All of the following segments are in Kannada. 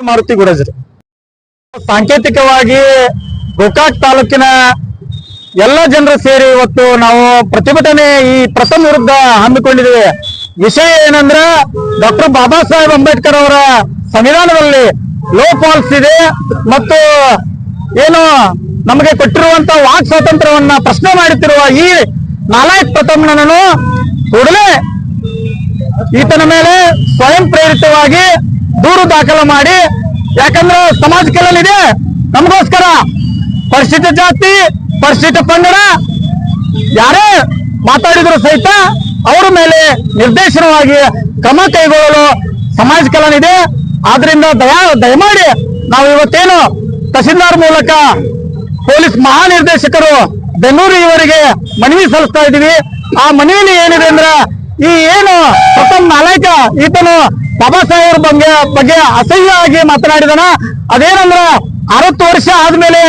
ಮಾರುತಿ ಗುಡಜರು ಸಾಂಕೇತಿಕವಾಗಿ ಗೋಕಾಕ್ ತಾಲೂಕಿನ ಎಲ್ಲ ಜನರು ಸೇರಿ ಇವತ್ತು ನಾವು ಪ್ರತಿಭಟನೆ ಈ ಪ್ರಥಮ ವಿರುದ್ಧ ಹಮ್ಮಿಕೊಂಡಿದ್ದೇವೆ. ವಿಷಯ ಏನಂದ್ರ ಡಾಕ್ಟರ್ ಬಾಬಾ ಸಾಹೇಬ್ ಅಂಬೇಡ್ಕರ್ ಅವರ ಸಂವಿಧಾನದಲ್ಲಿ ಲೋ ಫಾಲ್ಸ್ ಇದೆ ಮತ್ತು ಏನು ನಮಗೆ ಕೊಟ್ಟಿರುವಂತ ವಾಕ್ ಸ್ವಾತಂತ್ರ್ಯವನ್ನ ಪ್ರಶ್ನೆ ಮಾಡುತ್ತಿರುವ ಈ ನಾಲಾಯಕ್ ಪ್ರಥಮನನ್ನು ಕೂಡಲೇ ಈತನ ಮೇಲೆ ಸ್ವಯಂ ಪ್ರೇರಿತವಾಗಿ ದೂರು ದಾಖಲು ಮಾಡಿ, ಯಾಕಂದ್ರೆ ಸಮಾಜ ಇದೆ ನಮಗೋಸ್ಕರ ಪರಿಶಿಷ್ಟ ಜಾತಿ, ಪರಿಶಿಷ್ಟ ಪಂಗಡ, ಯಾರೇ ಮಾತಾಡಿದ್ರು ಸಹಿತ ಅವರ ಮೇಲೆ ನಿರ್ದೇಶನವಾಗಿ ಕ್ರಮ ಕೈಗೊಳ್ಳಲು ಸಮಾಜ ಕಲ್ಯಾಣ ಇದೆ ಆದ್ರಿಂದ ದಯಾ, ದಯಮಾಡಿ ನಾವು ಇವತ್ತೇನು ತಹಸೀಲ್ದಾರ್ ಮೂಲಕ ಪೊಲೀಸ್ ಮಹಾನಿರ್ದೇಶಕರು ಬೆನ್ನೂರು ಇವರಿಗೆ ಮನವಿ ಸಲ್ಲಿಸ್ತಾ ಇದ್ದೀವಿ. ಆ ಮನವಿಲಿ ಏನಿದೆ ಅಂದ್ರೆ ಈ ಏನು ಪ್ರಥಮ ನಾಲಾಯಕ ಈತನು ಬಾಬಾ ಸಾಹೇಬ್ರ ಬಗ್ಗೆ ಬಗ್ಗೆ ಅಸಹ್ಯವಾಗಿ ಮಾತನಾಡಿದನ. ಅದೇನಂದ್ರ ಅರವತ್ತು ವರ್ಷ ಆದ್ಮೇಲೆ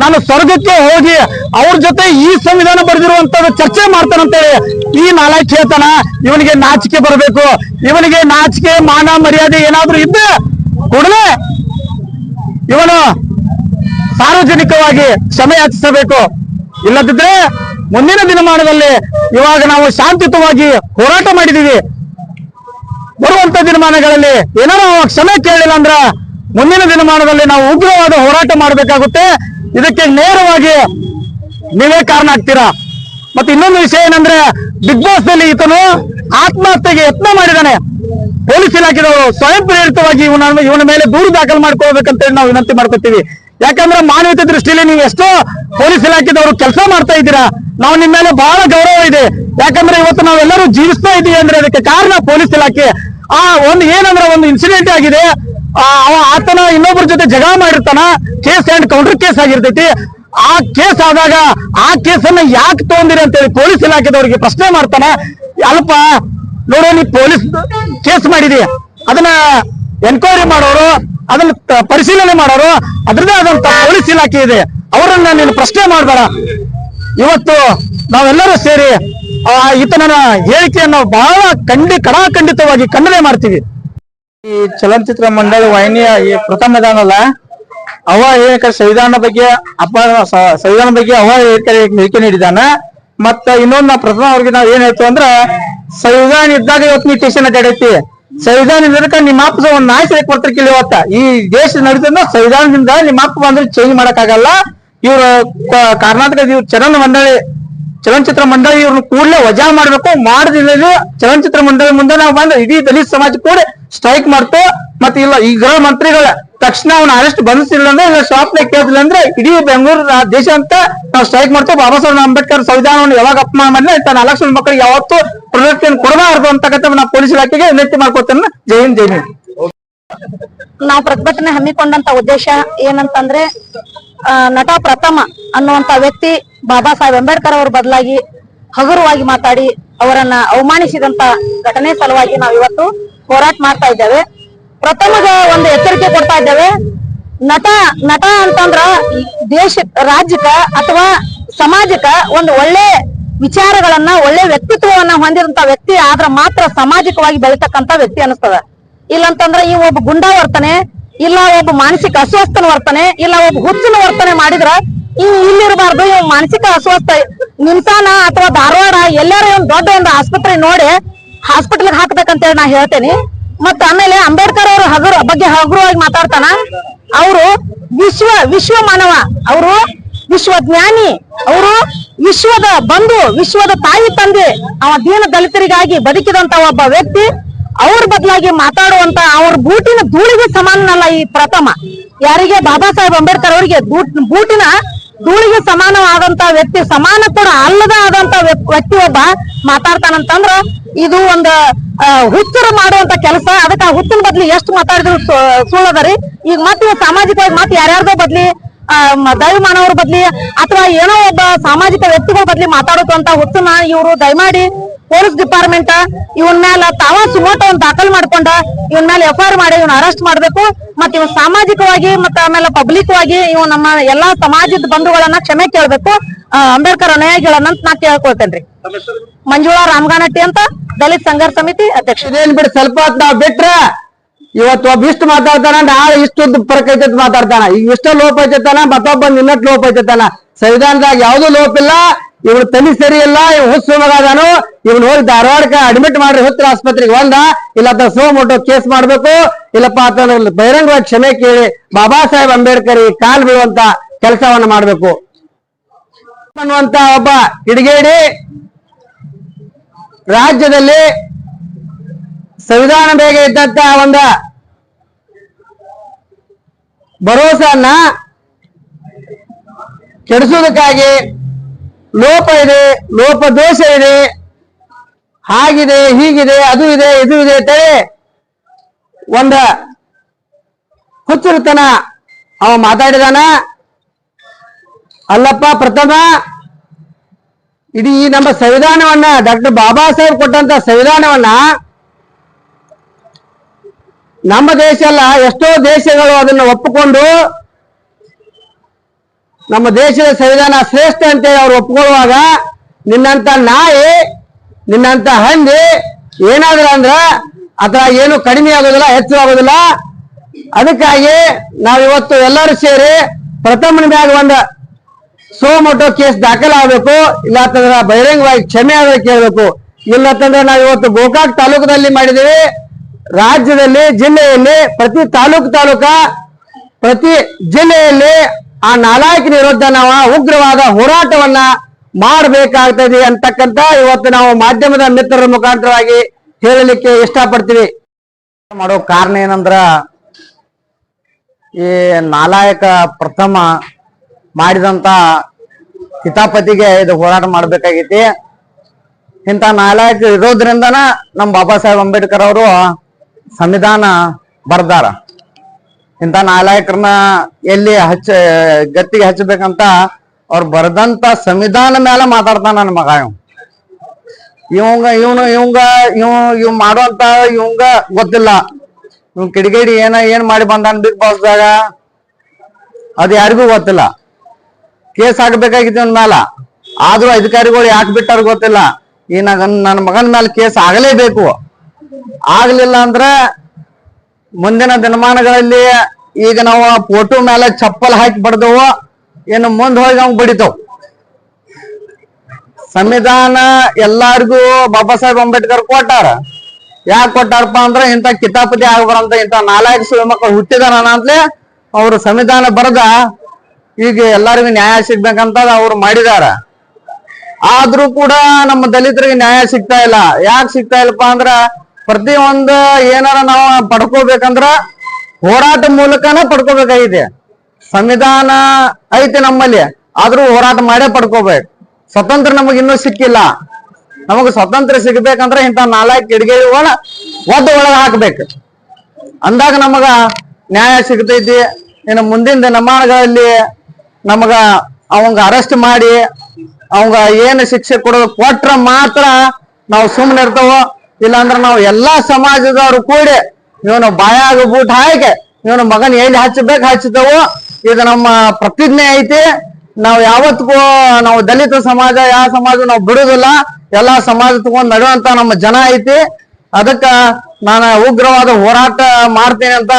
ನಾನು ಸ್ವರ್ಗಕ್ಕೆ ಹೋಗಿ ಅವ್ರ ಜೊತೆ ಈ ಸಂವಿಧಾನ ಬರೆದಿರುವಂತದ್ದು ಚರ್ಚೆ ಮಾಡ್ತಾನಂತೇಳಿ ಈ ನಾಲಾ ಹೇಳ್ತಾನ. ಇವನಿಗೆ ನಾಚಿಕೆ ಬರಬೇಕು. ಇವನಿಗೆ ನಾಚಿಕೆ, ಮಾನ, ಮರ್ಯಾದೆ ಏನಾದ್ರೂ ಇದ್ದೆ ಕೂಡಲೇ ಇವನು ಸಾರ್ವಜನಿಕವಾಗಿ ಕ್ಷಮೆ ಯಾಚಿಸಬೇಕು. ಇಲ್ಲದಿದ್ರೆ ಮುಂದಿನ ದಿನಮಾನದಲ್ಲಿ ಇವಾಗ ನಾವು ಶಾಂತಿಯುತವಾಗಿ ಹೋರಾಟ ಮಾಡಿದೀವಿ. ಬರುವಂತ ದಿನಮಾನಗಳಲ್ಲಿ ಏನಾರು ಕ್ಷಮೆ ಕೇಳಿಲ್ಲ ಅಂದ್ರ ಮುಂದಿನ ದಿನಮಾನದಲ್ಲಿ ನಾವು ಉಗ್ರವಾದ ಹೋರಾಟ ಮಾಡಬೇಕಾಗುತ್ತೆ. ಇದಕ್ಕೆ ನೇರವಾಗಿ ನೀವೇ ಕಾರಣ ಆಗ್ತೀರಾ? ಮತ್ತೆ ಇನ್ನೊಂದು ವಿಷಯ ಏನಂದ್ರೆ, ಬಿಗ್ ಬಾಸ್ನಲ್ಲಿ ಈತನು ಆತ್ಮಹತ್ಯೆಗೆ ಯತ್ನ ಮಾಡಿದಾನೆ. ಪೊಲೀಸ್ ಇಲಾಖೆದವರು ಸ್ವಯಂ ಪ್ರೇರಿತವಾಗಿ ಇವನ ಇವನ ಮೇಲೆ ದೂರು ದಾಖಲು ಮಾಡ್ಕೋಬೇಕಂತ ಹೇಳಿ ನಾವು ವಿನಂತಿ ಮಾಡ್ಕೊತೀವಿ. ಯಾಕಂದ್ರೆ ಮಾನವೀಯತೆ ದೃಷ್ಟಿಯಲ್ಲಿ ನೀವು ಎಷ್ಟೋ ಪೊಲೀಸ್ ಇಲಾಖೆದವರು ಕೆಲಸ ಮಾಡ್ತಾ ಇದ್ದೀರಾ. ನಾವು ನಿಮ್ಮ ಮೇಲೆ ಬಹಳ ಗೌರವ ಇದೆ. ಯಾಕಂದ್ರೆ ಇವತ್ತು ನಾವೆಲ್ಲರೂ ಜೀವಿಸ್ತಾ ಇದ್ದೀವಿ ಅಂದ್ರೆ ಅದಕ್ಕೆ ಕಾರಣ ಪೊಲೀಸ್ ಇಲಾಖೆ. ಆ ಒಂದು ಏನಂದ್ರೆ ಒಂದು ಇನ್ಸಿಡೆಂಟ್ ಆಗಿದೆ. ಆತನ ಇನ್ನೊಬ್ಬರ ಜೊತೆ ಜಗಳ ಮಾಡಿರ್ತಾನ. ಕೇಸ್ ಅಂಡ್ ಕೌಂಟರ್ ಕೇಸ್ ಆಗಿರ್ತೈತಿ. ಆ ಕೇಸ್ ಆದಾಗ ಆ ಕೇಸನ್ನ ಯಾಕೆ ತಗೊಂಡಿರಿ ಅಂತೇಳಿ ಪೊಲೀಸ್ ಇಲಾಖೆದವರಿಗೆ ಪ್ರಶ್ನೆ ಮಾಡ್ತಾನ. ಅಲ್ಪ ನೋಡು, ನೀ ಪೊಲೀಸ್ ಕೇಸ್ ಮಾಡಿದಿ. ಅದನ್ನ ಎನ್ಕ್ವೈರಿ ಮಾಡೋರು, ಅದನ್ನ ಪರಿಶೀಲನೆ ಮಾಡೋರು ಅದ್ರದೇ ಆದಂತ ಪೊಲೀಸ್ ಇಲಾಖೆ ಇದೆ. ಅವರನ್ನ ನೀನು ಪ್ರಶ್ನೆ ಮಾಡಬೇಡ. ಇವತ್ತು ನಾವೆಲ್ಲರೂ ಸೇರಿ, ಆ ಈತನ ಹೇಳಿಕೆಯನ್ನು ಬಹಳ ಖಂಡಿ, ಕಡಾಖಂಡಿತವಾಗಿ ಖಂಡನೆ ಮಾಡ್ತೀವಿ. ಈ ಚಲನಚಿತ್ರ ಮಂಡಳ ವಾಹಿನಿಯ ಈ ಪ್ರಥಮ ಇದಾನಲ್ಲ ಅವ ಏಕ ಸಂವಿಧಾನ ಬಗ್ಗೆ ಅಪ ಸಂವಿಧಾನ ಬಗ್ಗೆ ಅವ ಏಕ ಹೇಳಿಕೆ ನೀಡಿದಾನ ಮತ್ತ ಇನ್ನೊಂದು ಪ್ರಥಮ ಅವ್ರಿಗೆ ನಾವು ಏನ್ ಹೇಳ್ತೀವಿ ಅಂದ್ರ ಸಂವಿಧಾನ ಇದ್ದಾಗ ಇವತ್ತು ನೀವು ಟ್ಯೂಷನ್ ಅಡ್ಡಾಡೈತಿ ಸಂವಿಧಾನ ನಿಮ್ಮ ಅಪ್ಪ ಒಂದ್ ನಾಯಕ ಕೊಡ್ತಿರ್ಕಿಲ್ಲ ಇವತ್ತ. ಈ ದೇಶ ನಡೆದ್ರೆ ಸಂವಿಧಾನದಿಂದ ನಿಮ್ಮ ಅಪ್ಪ ಬಂದ್ರೆ ಚೇಂಜ್ ಮಾಡಕ್ ಆಗಲ್ಲ ಇವ್ರ ಕರ್ನಾಟಕದ ಇವ್ರ ಚರಣ ಮಂಡಳಿ ಚಲನಚಿತ್ರ ಮಂಡಳಿ ಇವ್ರನ್ನ ಕೂಡಲೇ ವಜಾ ಮಾಡ್ಬೇಕು. ಮಾಡದಿಲ್ಲ ಚಲನಚಿತ್ರ ಮಂಡಳಿ ಮುಂದೆ ನಾವು ಬಂದು ಇಡೀ ದಲಿತ ಸಮಾಜ ಕೂಡ ಸ್ಟ್ರೈಕ್ ಮಾಡ್ತು, ಮತ್ತೆ ಇಲ್ಲ, ಈ ಗೃಹ ಮಂತ್ರಿಗಳ ತಕ್ಷಣ ಅವ್ನ ಅರೆಸ್ಟ್ ಬಂಧಿಸಿಲ್ಲ ಅಂದ್ರೆ ಇಲ್ಲ ಶಾಪ್ನ ಕೇಳಿಲ್ಲ ಅಂದ್ರೆ ಇಡೀ ಬೆಂಗಳೂರು ದೇಶ ಅಂತ ನಾವು ಸ್ಟ್ರೈಕ್ ಮಾಡ್ತೇವೆ ಬಾಬಾ ಸಾಹೇಬ್ ಅಂಬೇಡ್ಕರ್ ಸಂವಿಧಾನವನ್ನು ಯಾವಾಗ ಅಪಮಾನ ಮಾಡಿದ್ರೆ ತನ್ನ ನಾಲ್ಕು ಮಕ್ಕಳಿಗೆ ಯಾವತ್ತೂ ಪ್ರವೃತ್ತಿಯನ್ನು ಕೊಡಬಾರದು ಅಂತಕ್ಕಂಥ ನಾವು ಪೊಲೀಸ್ ಇಲಾಖೆಗೆ ವಿನಂತಿ ಮಾಡ್ಕೋತೇನೆ. ಜೈ ಹಿಂದ್, ಜೈ ನಾವು ಪ್ರತಿಭಟನೆ ಹಮ್ಮಿಕೊಂಡಂತ ಉದ್ದೇಶ ಏನಂತಂದ್ರೆ ನಟ ಪ್ರಥಮ ಅನ್ನುವಂತ ವ್ಯಕ್ತಿ ಬಾಬಾ ಸಾಹೇಬ್ ಅಂಬೇಡ್ಕರ್ ಅವರ ಬದಲಾಗಿ ಹಗುರವಾಗಿ ಮಾತಾಡಿ ಅವರನ್ನ ಅವಮಾನಿಸಿದಂತ ಘಟನೆ ಸಲುವಾಗಿ ನಾವು ಇವತ್ತು ಹೋರಾಟ ಮಾಡ್ತಾ ಇದ್ದೇವೆ. ಪ್ರಥಮದ ಒಂದು ಎಚ್ಚರಿಕೆ ಕೊಡ್ತಾ ಇದ್ದೇವೆ. ನಟ ನಟ ಅಂತಂದ್ರ ದೇಶ, ರಾಜ್ಯಕ್ಕ ಅಥವಾ ಸಮಾಜಕ್ಕ ಒಂದು ಒಳ್ಳೆ ವಿಚಾರಗಳನ್ನ, ಒಳ್ಳೆ ವ್ಯಕ್ತಿತ್ವವನ್ನ ಹೊಂದಿದಂತ ವ್ಯಕ್ತಿ ಆದ್ರ ಮಾತ್ರ ಸಾಮಾಜಿಕವಾಗಿ ಬೆಳಿತಕ್ಕಂತ ವ್ಯಕ್ತಿ ಅನಿಸ್ತದ. ಇಲ್ಲಂತಂದ್ರ ಈ ಒಬ್ಬ ಗುಂಡಾ ವರ್ತನೆ ಇಲ್ಲ ಒಬ್ಬ ಮಾನಸಿಕ ಅಸ್ವಸ್ಥನ ವರ್ತನೆ, ಇಲ್ಲ ಒಬ್ಬ ಹುಚ್ಚಿನ ವರ್ತನೆ ಮಾಡಿದ್ರ ಈ ಇಲ್ಲಿರಬಾರ್ದು, ಇವ್ ಮಾನಸಿಕ ಅಸ್ವಸ್ಥ. ನಿಮ್ಸಾನ ಅಥವಾ ಧಾರವಾಡ, ಎಲ್ಲಾರ ಒಂದ್ ದೊಡ್ಡ ಒಂದು ಆಸ್ಪತ್ರೆ ನೋಡಿ ಹಾಸ್ಪಿಟಲ್ ಹಾಕ್ಬೇಕಂತ ಹೇಳಿ ನಾ ಹೇಳ್ತೇನೆ. ಮತ್ತ ಆಮೇಲೆ ಅಂಬೇಡ್ಕರ್ ಅವರು ಹಗುರ, ಬಗ್ಗೆ ಹಗುರವಾಗಿ ಮಾತಾಡ್ತಾನ. ಅವರು ವಿಶ್ವ ವಿಶ್ವ ಮಾನವ. ಅವರು ವಿಶ್ವ ಜ್ಞಾನಿ. ಅವರು ವಿಶ್ವದ ಬಂಧು, ವಿಶ್ವದ ತಾಯಿ, ತಂದೆ. ಅವ ದೀನ ದಲಿತರಿಗಾಗಿ ಬದುಕಿದಂತ ಒಬ್ಬ ವ್ಯಕ್ತಿ. ಅವ್ರ ಬದಲಾಗಿ ಮಾತಾಡುವಂತ ಅವ್ರ ಬೂಟಿನ ಧೂಳಿಗೆ ಸಮಾನನಲ್ಲ ಈ ಪ್ರಥಮ. ಯಾರಿಗೆ? ಬಾಬಾ ಸಾಹೇಬ್ ಅಂಬೇಡ್ಕರ್ ಅವರಿಗೆ ಬೂಟ್- ಬೂಟಿನ ಧೂಳಿಗೆ ಸಮಾನವಾದಂತ ವ್ಯಕ್ತಿ, ಸಮಾನ ಕೂಡ ಅಲ್ಲದ ಆದಂತ ವ್ಯ- ವ್ಯಕ್ತಿ ಒಬ್ಬ ಮಾತಾಡ್ತಾನಂತಂದ್ರ ಇದು ಒಂದು ಹುಚ್ಚರು ಮಾಡುವಂತ ಕೆಲಸ. ಅದಕ್ಕೆ ಆ ಹುಚ್ಚಿನ ಬದ್ಲಿ ಎಷ್ಟು ಮಾತಾಡಿದ್ರು ಸುಳ್ಳದರಿ. ಈಗ ಮತ್ತೆ ಸಾಮಾಜಿಕವಾಗಿ ಮತ್ತೆ ಯಾರ್ಯಾರ್ದೋ ಬದ್ಲಿ ದೈವಮಾನವ್ರ ಬದ್ಲಿ ಅಥವಾ ಏನೋ ಒಬ್ಬ ಸಾಮಾಜಿಕ ವ್ಯಕ್ತಿಗಳ ಬದ್ಲಿ ಮಾತಾಡುತ್ತಂತ ಹುಚ್ಚನ್ನ ಇವರು ದಯಮಾಡಿ ಪೊಲೀಸ್ ಡಿಪಾರ್ಟ್ಮೆಂಟ್, ಇವನ್ ಮೇಲೆ ತಾವ ಸುಮೋಟವನ್ನು ದಾಖಲು ಮಾಡ್ಕೊಂಡ, ಇವನ್ ಮೇಲೆ ಎಫ್ ಮಾಡಿ, ಇವನ್ ಅರೆಸ್ಟ್ ಮಾಡ್ಬೇಕು. ಮತ್ತೆ ಇವ್ ಸಾಮಾಜಿಕವಾಗಿ ಮತ್ತೆ ಆಮೇಲೆ ಪಬ್ಲಿಕ್ ವಾಗಿ ಇವ್ ನಮ್ಮ ಎಲ್ಲಾ ಸಮಾಜದ ಬಂಧುಗಳನ್ನ ಕ್ಷಮೆ ಕೇಳ್ಬೇಕು. ಅಂಬೇಡ್ಕರ್ ಅನುಯಾಯಿಗಳನ್ನ ಅಂತ ನಾ ಕೇಳ್ಕೊಳ್ತೇನ್ರಿ. ಮಂಜುಳಾ ರಾಮಗಾನಟ್ಟಿ ಅಂತ ದಲಿತ ಸಂಘರ್ಷ ಸಮಿತಿ ಅಧ್ಯಕ್ಷ. ಇದೇನ್ ಬಿಡಿ ಸ್ವಲ್ಪ ಹೊತ್ತು ನಾವ್ ಬಿಟ್ರ ಇವತ್ತು ಒಬ್ಬ ಇಷ್ಟು ಮಾತಾಡ್ತಾನ ನಾಳೆ ಇಷ್ಟ ಫರಕ್ ಐತೈತಿ ಮಾತಾಡ್ತಾನ. ಈಗ ಇಷ್ಟ ಲೋಪ ಐತೈತಾನ ಮತ್ತೊಬ್ಬ ನಿನ್ನಟ್ ಲೋಪ ಐತೈತಾನ ಸಂವಿಧಾನದಾಗ ಯಾವ್ದು ಲೋಪ ಇಲ್ಲ ಇವನು ತಲೆ ಸರಿ ಇಲ್ಲ ಇವ್ ಹುಸ್ ಮಗಾದಾನು ಇವನ್ ಹೋಗಿ ಧಾರವಾಡಕ್ಕೆ ಅಡ್ಮಿಟ್ ಮಾಡ್ರಿ ಹುತ್ರ ಆಸ್ಪತ್ರೆಗೆ ಒಂದ ಇಲ್ಲ ಸೋ ಸೋಮೋಟೋ ಕೇಸ್ ಮಾಡ್ಬೇಕು, ಇಲ್ಲಪ್ಪ ಆತನ ಬಹಿರಂಗವಾಗಿ ಕ್ಷಮೆ ಕೇಳಿ, ಬಾಬಾ ಸಾಹೇಬ್ ಅಂಬೇಡ್ಕರ್ ಈ ಕಾಲ್ ಬೀಳುವಂತ ಕೆಲಸವನ್ನ ಮಾಡ್ಬೇಕು. ಅನ್ನುವಂತ ಒಬ್ಬ ಕಿಡಿಗೇಡಿ ರಾಜ್ಯದಲ್ಲಿ ಸಂವಿಧಾನ ಬೇಗ ಇದ್ದಂತ ಒಂದ ಭರೋಸನ್ನ ಕೆಡಿಸೋದಕ್ಕಾಗಿ ಲೋಪ ಇದೆ, ಲೋಪ ದೋಷ ಇದೆ. ಹಾಗಿದೆ, ಹೀಗಿದೆ, ಅದು ಇದೆ, ಇದು ಇದೆ ಅಂತೇಳಿ ಒಂದ ಹುಚ್ಚುರುತನ. ಅವ ಮಾತಾಡಿದಾನ. ಅಲ್ಲಪ್ಪ, ಪ್ರಥಮ. ಇಡೀ ನಮ್ಮ ಸಂವಿಧಾನವನ್ನ ಡಾಕ್ಟರ್ ಬಾಬಾ ಸಾಹೇಬ್ ಕೊಟ್ಟಂತ ಸಂವಿಧಾನವನ್ನ ನಮ್ಮ ದೇಶ ಅಲ್ಲ, ಎಷ್ಟೋ ದೇಶಗಳು ಅದನ್ನ ಒಪ್ಪಿಕೊಂಡು ನಮ್ಮ ದೇಶದ ಸಂವಿಧಾನ ಶ್ರೇಷ್ಠ ಅಂತೇಳಿ ಅವ್ರು ಒಪ್ಕೊಳ್ಳುವಾಗ ನಿನ್ನಂತ ನಾಯಿ, ನಿನ್ನಂತ ಹಂದಿ ಏನಾದ್ರ ಅಂದ್ರ ಅದರ ಏನು ಕಡಿಮೆ ಆಗೋದಿಲ್ಲ, ಹೆಚ್ಚು ಆಗೋದಿಲ್ಲ. ಅದಕ್ಕಾಗಿ ನಾವಿವತ್ತು ಎಲ್ಲರೂ ಸೇರಿ ಪ್ರಥಮನ ಮ್ಯಾಗ ಒಂದ ಸೋಮೋಟೋ ಕೇಸ್ ದಾಖಲಾಗಬೇಕು. ಇಲ್ಲ ಅಂತಂದ್ರೆ ಬಹಿರಂಗವಾಗಿ ಕ್ಷಮೆ ಆಗಬೇಕು ಕೇಳಬೇಕು. ಇಲ್ಲ ಅಂತಂದ್ರೆ ನಾವು ಇವತ್ತು ಗೋಕಾಕ್ ತಾಲೂಕದಲ್ಲಿ ಮಾಡಿದ್ದೀವಿ ರಾಜ್ಯದಲ್ಲಿ, ಜಿಲ್ಲೆಯಲ್ಲಿ, ಪ್ರತಿ ತಾಲೂಕು ತಾಲೂಕ, ಪ್ರತಿ ಜಿಲ್ಲೆಯಲ್ಲಿ ಆ ನಾಲಾಯಕಿನ ವಿರುದ್ಧ ನಾವು ಉಗ್ರವಾದ ಹೋರಾಟವನ್ನ ಮಾಡಬೇಕಾಗ್ತದೆ ಅಂತಕ್ಕಂತ ಇವತ್ತು ನಾವು ಮಾಧ್ಯಮದ ಮಿತ್ರರ ಮುಖಾಂತರವಾಗಿ ಹೇಳಲಿಕ್ಕೆ ಇಷ್ಟಪಡ್ತೀವಿ. ಮಾಡೋ ಕಾರಣ ಏನಂದ್ರ ಈ ನಾಲಾಯಕ ಪ್ರಥಮ ಮಾಡಿದಂತ ಹಿತಾಪತಿಗೆ ಇದು ಹೋರಾಟ ಮಾಡ್ಬೇಕಾಗೈತಿ ಇಂಥ ನಾಲಾಯಕ ಇರೋದ್ರಿಂದನ ನಮ್ಮ ಬಾಬಾ ಸಾಹೇಬ್ ಅಂಬೇಡ್ಕರ್ ಅವರು ಸಂವಿಧಾನ ಬರ್ದಾರ. ಇಂಥ ನಾಲಾಯಕರನ್ನ ಎಲ್ಲಿ ಹಚ್ಚ, ಗತ್ತಿಗೆ ಹಚ್ಚಬೇಕಂತ ಅವ್ರು ಬರೆದಂತ ಸಂವಿಧಾನ ಮೇಲೆ ಮಾತಾಡ್ತಾನ ನನ್ನ ಮಗ ಇವ್ ಇವಂಗ, ಇವನು, ಇವಂಗ, ಇವ್ ಇವ್ ಮಾಡುವಂತ ಇವಂಗ ಗೊತ್ತಿಲ್ಲ. ಇವ್ ಕಿಡಿಗೇಡಿ ಏನ, ಏನ್ ಮಾಡಿ ಬಂದಾನ ಬಿಗ್ ಬಾಸ್ದಾಗ ಅದು ಯಾರಿಗೂ ಗೊತ್ತಿಲ್ಲ. ಕೇಸ್ ಹಾಕ್ಬೇಕಾಗಿತ್ತು ಇವನ್ ಮೇಲೆ ಆದ್ರೂ ಅಧಿಕಾರಿಗಳು ಯಾಕೆ ಬಿಟ್ಟಾರ ಗೊತ್ತಿಲ್ಲ. ಈ ನನ್ನ ಮಗನ ಮೇಲೆ ಕೇಸ್ ಆಗಲೇಬೇಕು. ಆಗ್ಲಿಲ್ಲ ಅಂದ್ರೆ ಮುಂದಿನ ದಿನಮಾನಗಳಲ್ಲಿ ಈಗ ನಾವು ಫೋಟೋ ಮೇಲೆ ಚಪ್ಪಲ್ ಹಾಕಿ ಬಡ್ದವು. ಏನು ಮುಂದ್ ಹೋಗಿ ನಮ್ಗೆ ಬಡಿತಾವ್. ಸಂವಿಧಾನ ಎಲ್ಲಾರ್ಗೂ ಬಾಬಾ ಸಾಹೇಬ್ ಅಂಬೇಡ್ಕರ್ ಕೊಟ್ಟಾರ. ಯಾಕೆ ಕೊಟ್ಟಾರಪ್ಪ ಅಂದ್ರೆ ಇಂಥ ಕಿತಾಪತಿ ಆಗ್ಬಾರಂತ ಇಂಥ ನಾಲ್ಕು ಸುಳ್ಳು ಮಕ್ಕಳು ಹುಟ್ಟಿದಾರ ಅಂತಲೇ ಅವರು ಸಂವಿಧಾನ ಬರೆದ ಈಗ ಎಲ್ಲರಿಗೂ ನ್ಯಾಯ ಸಿಗ್ಬೇಕಂತ ಅವ್ರು ಮಾಡಿದಾರ. ಆದ್ರೂ ಕೂಡ ನಮ್ಮ ದಲಿತರಿಗೆ ನ್ಯಾಯ ಸಿಗ್ತಾ ಇಲ್ಲ. ಯಾಕೆ ಸಿಗ್ತಾ ಇಲ್ಲಪ್ಪ ಅಂದ್ರ ಪ್ರತಿ ಒಂದ ಏನಾರ ನಾವು ಪಡ್ಕೋಬೇಕಂದ್ರ ಹೋರಾಟ ಮೂಲಕನ ಪಡ್ಕೋಬೇಕಾಗಿದೆ. ಸಂವಿಧಾನ ಐತೆ ನಮ್ಮಲ್ಲಿ, ಆದ್ರೂ ಹೋರಾಟ ಮಾಡೇ ಪಡ್ಕೋಬೇಕು. ಸ್ವತಂತ್ರ ನಮಗ್ ಇನ್ನೂ ಸಿಕ್ಕಿಲ್ಲ. ನಮಗ್ ಸ್ವತಂತ್ರ ಸಿಗ್ಬೇಕಂದ್ರ ಇಂತ ನಾಲ್ಕು ಕಿಡಿಗೇಳಿಗಳ ಒದ್ದ ಒಳಗ ಹಾಕ್ಬೇಕು. ಅಂದಾಗ ನಮಗ ನ್ಯಾಯ ಸಿಗ್ತೈತಿ. ಇನ್ನು ಮುಂದಿನ ದಿನಮಾನಗಳಲ್ಲಿ ನಮಗ ಅವಂಗ ಅರೆಸ್ಟ್ ಮಾಡಿ, ಅವಂಗ ಏನು ಶಿಕ್ಷೆ ಕೊಡೋದು ಕೊಟ್ರ ಮಾತ್ರ ನಾವು ಸುಮ್ಮನೆ ಇರ್ತಾವ ಇಲ್ಲಾಂದ್ರ ನಾವು ಎಲ್ಲಾ ಸಮಾಜದವರು ಕೂಡಿ ಇವನು ಬಾಯಾಗ ಬೂಟ್ ಹಾಕಿ ಇವನು ಮಗನ್ ಎಲ್ಲಿ ಹಚ್ಚಬೇಕು ಹಚ್ಚಿದವು ಇದು ನಮ್ಮ ಪ್ರತಿಜ್ಞೆ ಐತಿ. ನಾವು ಯಾವತ್ತಿಗೂ ನಾವು ದಲಿತ ಸಮಾಜ, ಯಾವ ಸಮಾಜ ನಾವು ಬಿಡುದಿಲ್ಲ ಎಲ್ಲಾ ಸಮಾಜ ತಗೊಂಡ್ ನಡೆಯುವಂತ ನಮ್ಮ ಜನ ಐತಿ. ಅದಕ್ಕ ನಾನು ಉಗ್ರವಾದ ಹೋರಾಟ ಮಾಡ್ತೀನಿ ಅಂತ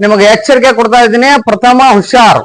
ನಿಮಗೆ ಎಚ್ಚರಿಕೆ ಕೊಡ್ತಾ ಇದ್ದೀನಿ. ಪ್ರಥಮ ಹುಷಾರು.